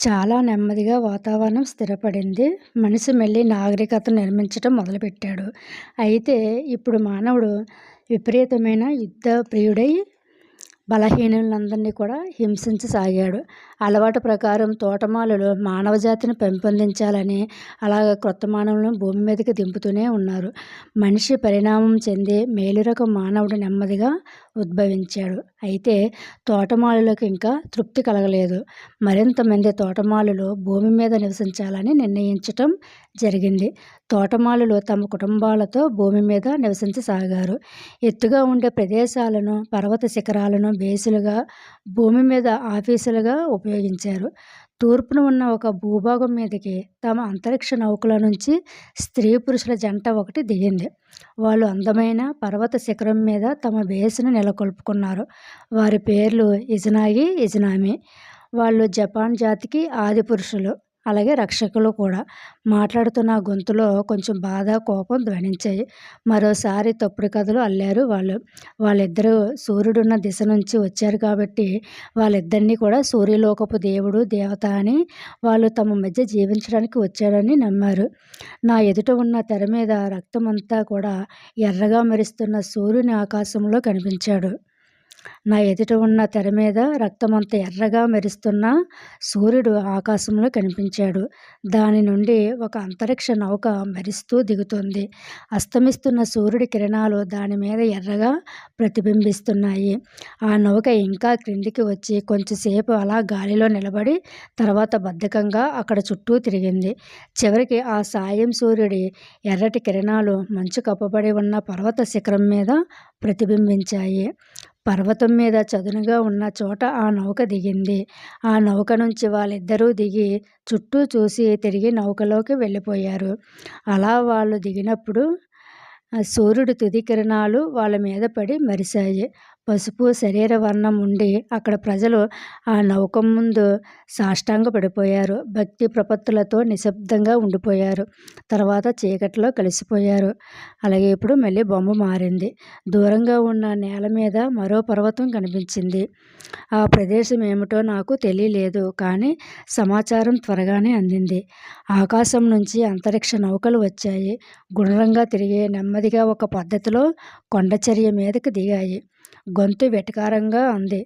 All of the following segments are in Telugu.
చాలా నెమ్మదిగా వాతావరణం స్థిరపడింది. మనిషి మళ్ళీ నాగరికతను నిర్మించటం మొదలుపెట్టాడు. అయితే ఇప్పుడు మానవుడు విపరీతమైన యుద్ధ ప్రియుడై బలహీనులందరినీ కూడా హింసించసాగాడు. అలవాటు ప్రకారం తోటమాలులు మానవజాతిని పెంపొందించాలని అలాగ క్రొత్త మానవులను భూమి మీదకి దింపుతూనే ఉన్నారు. మనిషి పరిణామం చెంది మేలురకం మానవుడు నెమ్మదిగా ఉద్భవించాడు. అయితే తోటమాలులకు ఇంకా తృప్తి కలగలేదు. మరింతమంది తోటమాలులు భూమి మీద నివసించాలని నిర్ణయించటం జరిగింది. తోటమాలులు తమ కుటుంబాలతో భూమి మీద నివసించసాగారు. ఎత్తుగా ఉండే ప్రదేశాలను, పర్వత శిఖరాలను బేసులుగా, భూమి మీద ఆఫీసులుగా ఉపయోగించారు. తూర్పున ఉన్న ఒక భూభాగం మీదకి తమ అంతరిక్ష నౌకల నుంచి స్త్రీ పురుషుల జంట ఒకటి దిగింది. వాళ్ళు అందమైన పర్వత శిఖరం మీద తమ బేస్ను నెలకొల్పుకున్నారు. వారి పేర్లు ఇజనాగి, ఇజనామి. వాళ్ళు జపాన్ జాతికి ఆదిపురుషులు. అలాగే రక్షకులు కూడా. మాట్లాడుతున్న గొంతులో కొంచెం బాధ, కోపం ధ్వనించాయి. మరోసారి తప్పుడు కథలు అల్లారు వాళ్ళు. వాళ్ళిద్దరూ సూర్యుడున్న దిశ నుంచి వచ్చారు కాబట్టి వాళ్ళిద్దరినీ కూడా సూర్యలోకపు దేవుడు, దేవత అని, వాళ్ళు తమ మధ్య జీవించడానికి వచ్చాడని నమ్మారు. నా ఎదుట ఉన్న తెర మీద రక్తమంతా కూడా ఎర్రగా మెరుస్తున్న సూర్యుని ఆకాశంలో కనిపించాడు. నా ఎదుట ఉన్న తెర మీద రక్తమంత ఎర్రగా మెరుస్తున్న సూర్యుడు ఆకాశంలో కనిపించాడు. దాని నుండి ఒక అంతరిక్ష నౌక మెరుస్తూ దిగుతుంది అస్తమిస్తున్న సూర్యుడి కిరణాలు దాని మీద ఎర్రగా ప్రతిబింబిస్తున్నాయి. ఆ నౌక ఇంకా క్రిందికి వచ్చి కొంచెంసేపు అలా గాలిలో నిలబడి తర్వాత బద్ధకంగా అక్కడ చుట్టూ తిరిగింది. చివరికి ఆ సాయం సూర్యుడి ఎర్రటి కిరణాలు మంచు కప్పబడి ఉన్న పర్వత శిఖరం మీద ప్రతిబింబించాయి. పర్వతం మీద చదునుగా ఉన్న చోట ఆ నౌక దిగింది. ఆ నౌక నుంచి వాళ్ళిద్దరూ దిగి చుట్టూ చూసి తిరిగి నౌకలోకి వెళ్ళిపోయారు. అలా వాళ్ళు దిగినప్పుడు సూర్యుడి తుది కిరణాలు వాళ్ళ మీద పడి మెరిశాయి. పసుపు శరీర వర్ణం ఉండి అక్కడ ప్రజలు ఆ నౌక ముందు సాష్టాంగ పడిపోయారు భక్తి ప్రపత్తులతో నిశ్శబ్దంగా ఉండిపోయారు. తర్వాత చీకటిలో కలిసిపోయారు. అలాగే ఇప్పుడు మళ్ళీ బొమ్మ మారింది. దూరంగా ఉన్న నేల మీద మరో పర్వతం కనిపించింది. ఆ ప్రదేశం ఏమిటో నాకు తెలియలేదు. కానీ సమాచారం త్వరగానే అందింది. ఆకాశం నుంచి అంతరిక్ష నౌకలు వచ్చాయి. గుండ్రంగా తిరిగి నెమ్మదిగా ఒక పద్ధతిలో కొండచర్య మీదకి దిగాయి. గొంతు వెటకారంగా అంది.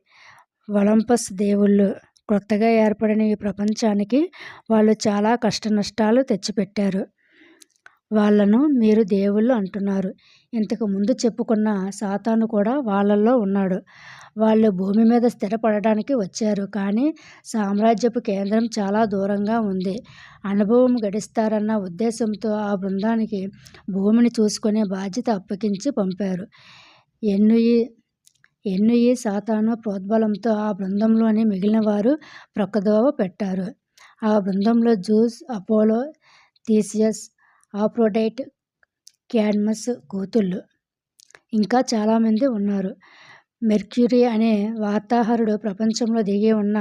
ఒలంపస్ దేవుళ్ళు కొత్తగా ఏర్పడిన ఈ ప్రపంచానికి వాళ్ళు చాలా కష్టనష్టాలు తెచ్చిపెట్టారు. వాళ్ళను మీరు దేవుళ్ళు అంటున్నారు. ఇంతకు ముందు చెప్పుకున్న సాతాను కూడా వాళ్ళల్లో ఉన్నాడు. వాళ్ళు భూమి మీద స్థిరపడడానికి వచ్చారు. కానీ సామ్రాజ్యపు కేంద్రం చాలా దూరంగా ఉంది. అనుభవం గడిస్తారన్న ఉద్దేశంతో ఆ బృందానికి భూమిని చూసుకునే బాధ్యత అప్పగించి పంపారు. ఎన్నుయి ఎన్నుయి సాతాను ప్రోద్బలంతో ఆ బృందంలోని మిగిలిన వారు ప్రక్కదోవ పెట్టారు. ఆ బృందంలో Zeus, Apollo, Theseus, Aphrodite Cadmus కూతుళ్ళు. ఇంకా చాలామంది ఉన్నారు. మెర్క్యూరీ అనే వార్తాహరుడు ప్రపంచంలో దిగి ఉన్న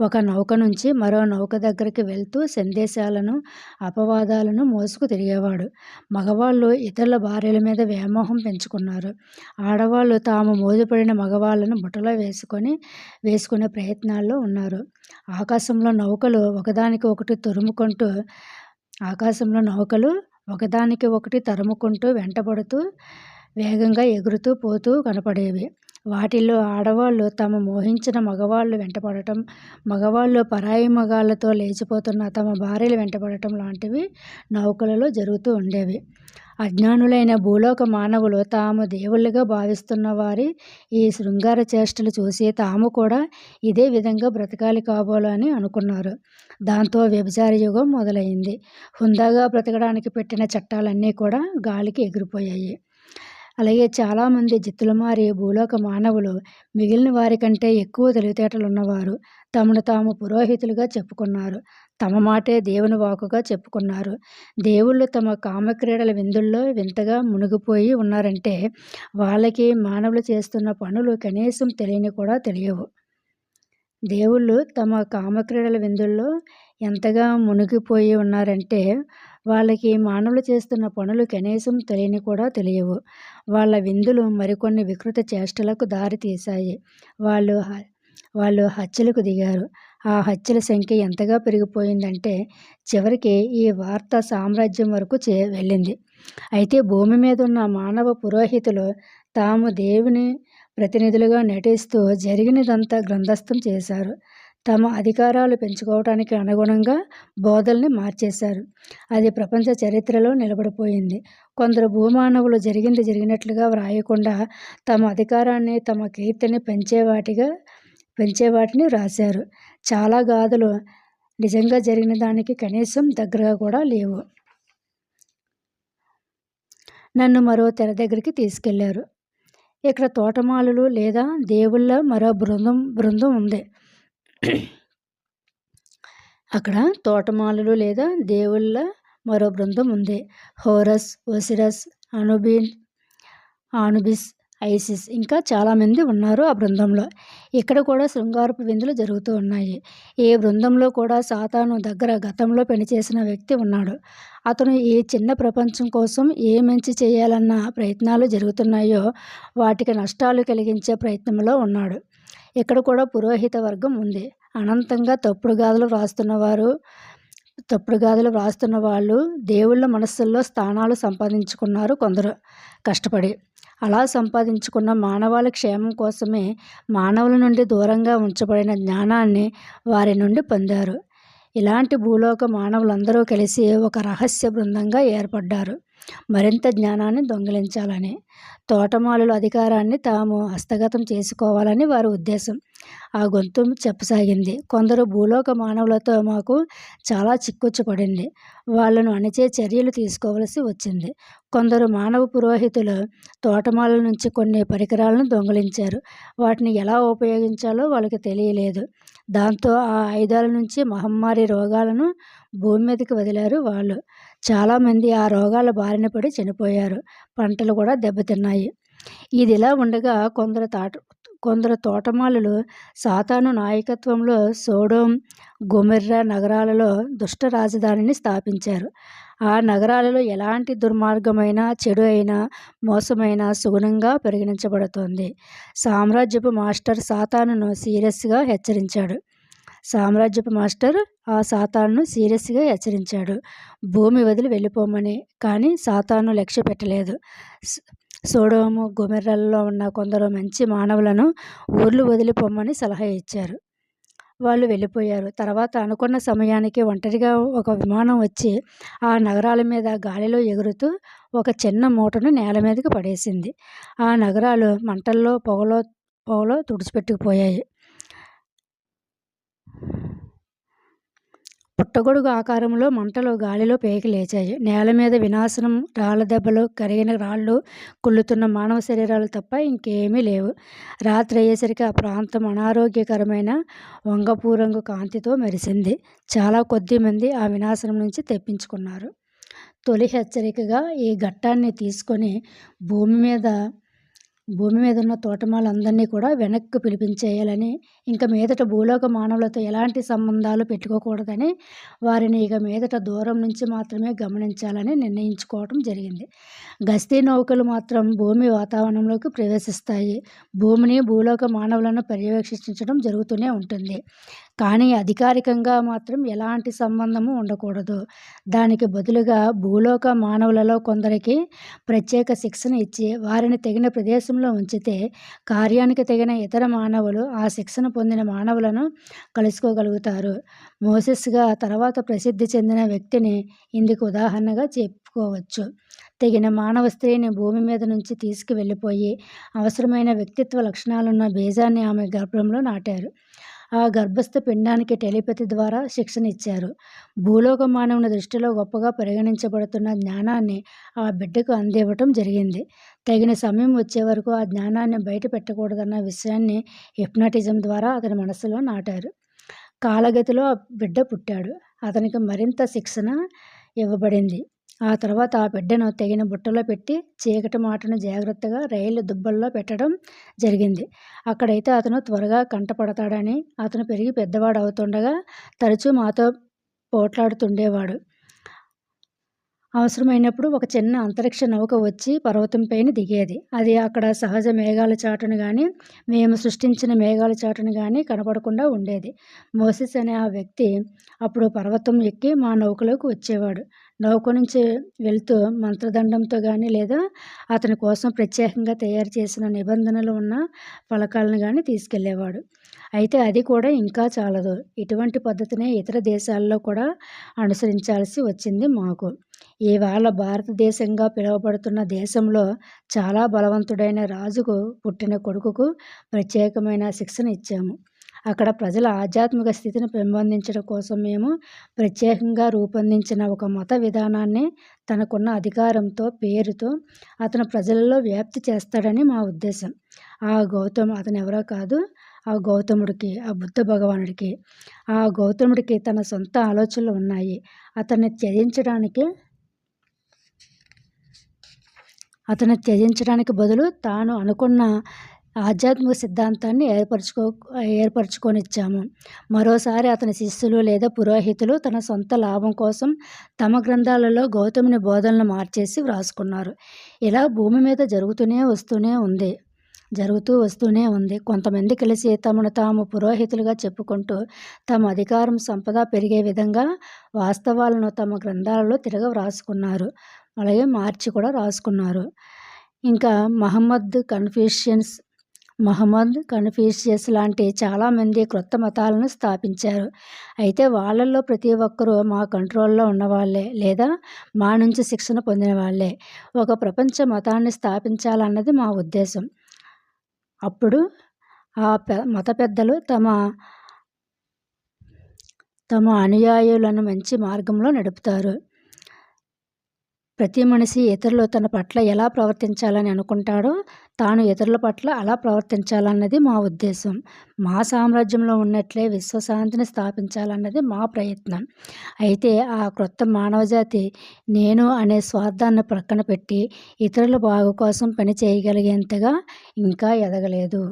ఒక నౌక నుంచి మరో నౌక దగ్గరికి వెళ్తూ సందేశాలను, అపవాదాలను మోసుకు తిరిగేవాడు. మగవాళ్ళు ఇతరుల భార్యల మీద వ్యామోహం పెంచుకున్నారు. ఆడవాళ్ళు తాము మోదుపడిన మగవాళ్ళను బుట్టలో వేసుకొని వేసుకునే ప్రయత్నాల్లో ఉన్నారు. ఆకాశంలో నౌకలు ఒకదానికి ఒకటి తురుముకుంటూ ఆకాశంలో నౌకలు ఒకదానికి ఒకటి తరుముకుంటూ వెంటపడుతూ వేగంగా ఎగురుతూ పోతూ కనపడేవి. వాటిల్లో ఆడవాళ్ళు తమ మోహించిన మగవాళ్ళు వెంటపడటం, మగవాళ్ళు పరాయి మగాళ్ళతో లేచిపోతున్న తమ భార్యలు వెంటపడటం లాంటివి నౌకలలో జరుగుతూ ఉండేవి. అజ్ఞానులైన భూలోక మానవులు తాము దేవుళ్ళుగా భావిస్తున్న వారి ఈ శృంగార చేష్టలు చూసి తాము కూడా ఇదే విధంగా బ్రతకాలి కాబోలు అని అనుకున్నారు. దాంతో వ్యభిచార యుగం మొదలైంది హుందాగా బ్రతకడానికి పెట్టిన చట్టాలన్నీ కూడా గాలికి ఎగిరిపోయాయి. అలాగే చాలామంది జిత్తులమారి భూలోక మానవులు మిగిలిన వారికంటే ఎక్కువ తెలివితేటలున్నవారు. తమను తాము పురోహితులుగా చెప్పుకున్నారు. తమ మాటే దేవుని వాకుగా చెప్పుకున్నారు. దేవుళ్ళు తమ కామక్రీడల విందుల్లో వింతగా మునిగిపోయి ఉన్నారంటే వాళ్ళకి మానవులు చేస్తున్న పనులు కనీసం తెలియని కూడా తెలియవు. దేవుళ్ళు తమ కామక్రీడల విందుల్లో ఎంతగా మునిగిపోయి ఉన్నారంటే వాళ్ళకి మానవులు చేస్తున్న పనులు కనీసం తెలియని కూడా తెలియవు. వాళ్ళ విందులు మరికొన్ని వికృత చేష్టలకు దారి తీశాయి. వాళ్ళు వాళ్ళు హత్యలకు దిగారు. ఆ హత్యల సంఖ్య ఎంతగా పెరిగిపోయిందంటే చివరికి ఈ వార్త సామ్రాజ్యం వరకు చే వెళ్ళింది అయితే భూమి మీద ఉన్న మానవ పురోహితులు తాము దేవుని ప్రతినిధులుగా నటిస్తూ జరిగినదంతా గ్రంథస్థం చేశారు తమ అధికారాలు పెంచుకోవటానికి అనుగుణంగా బోధల్ని మార్చేశారు. అది ప్రపంచ చరిత్రలో నిలబడిపోయింది. కొందరు భూమానవులు జరిగింది జరిగినట్లుగా వ్రాయకుండా తమ అధికారాన్ని తమ కీర్తిని పెంచేవాటిగా పెంచేవాటిని రాశారు. చాలా గాథలు నిజంగా జరిగిన దానికి కనీసం దగ్గరగా కూడా లేవు. నన్ను మరో తెర దగ్గరికి తీసుకెళ్ళారు. ఇక్కడ తోటమాలులు లేదా దేవుళ్ళ మరో బృందం బృందం ఉంది. అక్కడ తోటమాలులు లేదా దేవుళ్ళ మరో బృందం ఉంది. హోరస్ ఒసిరస్ అనుబిన్ ఆనుబిస్ ఐసిస్ ఇంకా చాలామంది ఉన్నారు ఆ బృందంలో. ఇక్కడ కూడా శృంగారపు విందులు జరుగుతూ ఉన్నాయి. ఏ బృందంలో కూడా సాతాను దగ్గర గతంలో పనిచేసిన వ్యక్తి ఉన్నాడు. అతను ఏ చిన్న ప్రపంచం కోసం ఏ మంచి చేయాలన్న ప్రయత్నాలు జరుగుతున్నాయో వాటికి నష్టాలు కలిగించే ప్రయత్నంలో ఉన్నాడు. ఇక్కడ కూడా పురోహిత వర్గం ఉంది. అనంతంగా తప్పుడు గాథలు వ్రాస్తున్నవారు తప్పుడు గాథలు వ్రాస్తున్న వాళ్ళు దేవుళ్ళ మనస్సుల్లో స్థానాలు సంపాదించుకున్నారు కొందరు. కష్టపడి అలా సంపాదించుకున్న మానవాళి క్షేమం కోసమే మానవుల నుండి దూరంగా ఉంచబడిన జ్ఞానాన్ని వారి నుండి పొందారు. ఇలాంటి భూలోక మానవులందరూ కలిసి ఒక రహస్య బృందంగా ఏర్పడ్డారు. మరింత జ్ఞానాన్ని దొంగిలించాలని తోటమాలుల అధికారాన్ని తాము హస్తగతం చేసుకోవాలని వారి ఉద్దేశం. ఆ గొంతు చెప్పసాగింది. కొందరు భూలోక మానవులతో మాకు చాలా చిక్కుచ్చుపడింది. వాళ్ళను అణిచే చర్యలు తీసుకోవలసి వచ్చింది. కొందరు మానవ పురోహితులు తోటమాల నుంచి కొన్ని పరికరాలను దొంగిలించారు. వాటిని ఎలా ఉపయోగించాలో వాళ్ళకి తెలియలేదు. దాంతో ఆ ఆయుధాల నుంచి మహమ్మారి రోగాలను భూమి మీదకి వదిలారు వాళ్ళు. చాలామంది ఆ రోగాల బారిన పడి చనిపోయారు. పంటలు కూడా దెబ్బతిన్నాయి. ఇది ఇలా ఉండగా కొందరు తాట కొందరు తోటమాలులు సాతాను నాయకత్వంలో సోడోం గుమెర్రా నగరాలలో దుష్ట రాజధానిని స్థాపించారు. ఆ నగరాలలో ఎలాంటి దుర్మార్గమైన చెడు అయినా మోసమైన సుగుణంగా పరిగణించబడుతోంది. సామ్రాజ్యపు మాస్టర్ సాతానును సీరియస్గా హెచ్చరించాడు. సామ్రాజ్యపు మాస్టర్ ఆ సాతాను సీరియస్గా హెచ్చరించాడు. భూమి వదిలి వెళ్ళిపోమని కానీ సాతాను లక్ష్య పెట్టలేదు. సోడోము గుమెర్రల్లో ఉన్న కొందరు మంచి మానవులను ఊర్లు వదిలిపోమ్మని సలహా ఇచ్చారు. వాళ్ళు వెళ్ళిపోయారు. తర్వాత అనుకున్న సమయానికి ఒంటరిగా ఒక విమానం వచ్చి ఆ నగరాల మీద గాలిలో ఎగురుతూ ఒక చిన్న మూటను నేల మీదకి పడేసింది. ఆ నగరాలు మంటల్లో పొగలో పొగలో తుడిచిపెట్టుకుపోయాయి. పుట్టగొడుగు ఆకారంలో మంటలు గాలిలో పేకి లేచాయి. నేల మీద వినాశనం రాళ్ళ దెబ్బలు కరిగిన రాళ్ళు కుళ్ళుతున్న మానవ శరీరాలు తప్ప ఇంకేమీ లేవు. రాత్రి అయ్యేసరికి ఆ ప్రాంతం అనారోగ్యకరమైన వంగపూరంగు కాంతితో మెరిసింది. చాలా కొద్ది మంది ఆ వినాశనం నుంచి తెప్పించుకున్నారు. తొలి హెచ్చరికగా ఈ ఘట్టాన్ని తీసుకొని భూమి మీద భూమి మీద ఉన్న తోటమాలందరినీ కూడా వెనక్కి పిలిపించేయాలని ఇంకా మీదట భూలోక మానవులతో ఎలాంటి సంబంధాలు పెట్టుకోకూడదని వారిని ఇక మీదట దూరం నుంచి మాత్రమే గమనించాలని నిర్ణయించుకోవటం జరిగింది. గస్తీ నౌకలు మాత్రం భూమి వాతావరణంలోకి ప్రవేశిస్తాయి. భూమిని భూలోక మానవులను పర్యవేక్షించడం జరుగుతూనే ఉంటుంది. కానీ అధికారికంగా మాత్రం ఎలాంటి సంబంధము ఉండకూడదు. దానికి బదులుగా భూలోక మానవులలో కొందరికి ప్రత్యేక శిక్షణ ఇచ్చి వారిని తగిన ప్రదేశంలో ఉంచితే కార్యానికి తగిన ఇతర మానవులు ఆ శిక్షణ పొందిన మానవులను కలుసుకోగలుగుతారు. మోసెస్గా తర్వాత ప్రసిద్ధి చెందిన వ్యక్తిని ఇందుకు ఉదాహరణగా చెప్పుకోవచ్చు. తగిన మానవ స్త్రీని భూమి మీద నుంచి తీసుకువెళ్ళిపోయి అవసరమైన వ్యక్తిత్వ లక్షణాలున్న బీజాన్ని ఆమె గర్భంలో నాటారు. ఆ గర్భస్థ పిండానికి టెలిపతి ద్వారా శిక్షణ ఇచ్చారు. భూలోక మానవుని దృష్టిలో గొప్పగా పరిగణించబడుతున్న జ్ఞానాన్ని ఆ బిడ్డకు అందివ్వటం జరిగింది. తగిన సమయం వచ్చే వరకు ఆ జ్ఞానాన్ని బయట పెట్టకూడదన్న విషయాన్ని హిప్నాటిజం ద్వారా అతని మనసులో నాటారు. కాలగతిలో ఆ బిడ్డ పుట్టాడు. అతనికి మరింత శిక్షణ ఇవ్వబడింది. ఆ తర్వాత ఆ బిడ్డను తగిన బుట్టలో పెట్టి చీకటి మాటను జాగ్రత్తగా రైలు దుబ్బల్లో పెట్టడం జరిగింది. అక్కడైతే అతను త్వరగా కంటపడతాడని అతను పెరిగి పెద్దవాడు అవుతుండగా తరచూ మాతో పోట్లాడుతుండేవాడు. అవసరమైనప్పుడు ఒక చిన్న అంతరిక్ష నౌక వచ్చి పర్వతం పైన దిగేది. అది అక్కడ సహజ మేఘాల చాటును కానీ మేము సృష్టించిన మేఘాల చాటును కానీ కనపడకుండా ఉండేది. మోసిస్ అనే ఆ వ్యక్తి అప్పుడు పర్వతం ఎక్కి మా నౌకలోకి వచ్చేవాడు. నౌక నుంచి వెళ్తూ మంత్రదండంతో కానీ లేదా అతని కోసం ప్రత్యేకంగా తయారు చేసిన నిబంధనలు ఉన్న ఫలకాలను కానీ తీసుకెళ్ళేవాడు అయితే అది కూడా ఇంకా చాలదు. ఇటువంటి పద్ధతినే ఇతర దేశాల్లో కూడా అనుసరించాల్సి వచ్చింది మాకు. ఇవాళ భారతదేశంగా పిలువబడుతున్న దేశంలో చాలా బలవంతుడైన రాజుకు పుట్టిన కొడుకుకు ప్రత్యేకమైన శిక్షణ ఇచ్చాము. అక్కడ ప్రజల ఆధ్యాత్మిక స్థితిని పెంపొందించడం కోసం మేము ప్రత్యేకంగా రూపొందించిన ఒక మత విధానాన్ని తనకున్న అధికారంతో పేరుతో అతను ప్రజలలో వ్యాప్తి చేస్తాడని మా ఉద్దేశం. ఆ గౌతమ్ అతను ఎవరో కాదు ఆ గౌతముడికి ఆ బుద్ధ భగవానుడికి. ఆ గౌతముడికి తన సొంత ఆలోచనలు ఉన్నాయి. అతన్ని త్యజించడానికి అతను త్యజించడానికి బదులు తాను అనుకున్న ఆధ్యాత్మిక సిద్ధాంతాన్ని ఏర్పరచుకో ఏర్పరచుకొనిచ్చాము. మరోసారి అతని శిష్యులు లేదా పురోహితులు తన సొంత లాభం కోసం తమ గ్రంథాలలో గౌతముని బోధనలు మార్చేసి వ్రాసుకున్నారు. ఇలా భూమి మీద జరుగుతూనే వస్తూనే ఉంది. జరుగుతూ వస్తూనే ఉంది. కొంతమంది కలిసి తమను తాము పురోహితులుగా చెప్పుకుంటూ తమ అధికారం సంపద పెరిగే విధంగా వాస్తవాలను తమ గ్రంథాలలో తిరగ వ్రాసుకున్నారు. అలాగే మార్చి కూడా రాసుకున్నారు. ఇంకా మహమ్మద్ కన్ఫ్యూషియన్స్ మహమ్మద్ కన్ఫ్యూషియస్ లాంటి చాలామంది క్రొత్త మతాలను స్థాపించారు. అయితే వాళ్ళల్లో ప్రతి ఒక్కరూ మా కంట్రోల్లో ఉన్నవాళ్ళే లేదా మా నుంచి శిక్షణ పొందిన వాళ్ళే ఒక ప్రపంచ మతాన్ని స్థాపించాలన్నది మా ఉద్దేశం. అప్పుడు ఆ పె మత పెద్దలు తమ తమ అనుయాయులను మంచి మార్గంలో నడుపుతారు. ప్రతి మనిషి ఇతరులు తన పట్ల ఎలా ప్రవర్తించాలని అనుకుంటాడో తాను ఇతరుల పట్ల అలా ప్రవర్తించాలన్నది మా ఉద్దేశం. మా సామ్రాజ్యంలో ఉన్నట్లే విశ్వశాంతిని స్థాపించాలన్నది మా ప్రయత్నం. అయితే ఆ క్రొత్త మానవజాతి నేను అనే స్వార్థాన్ని ప్రక్కన పెట్టి ఇతరుల బాగు కోసం పని చేయగలిగేంతగా ఇంకా ఎదగలేదు.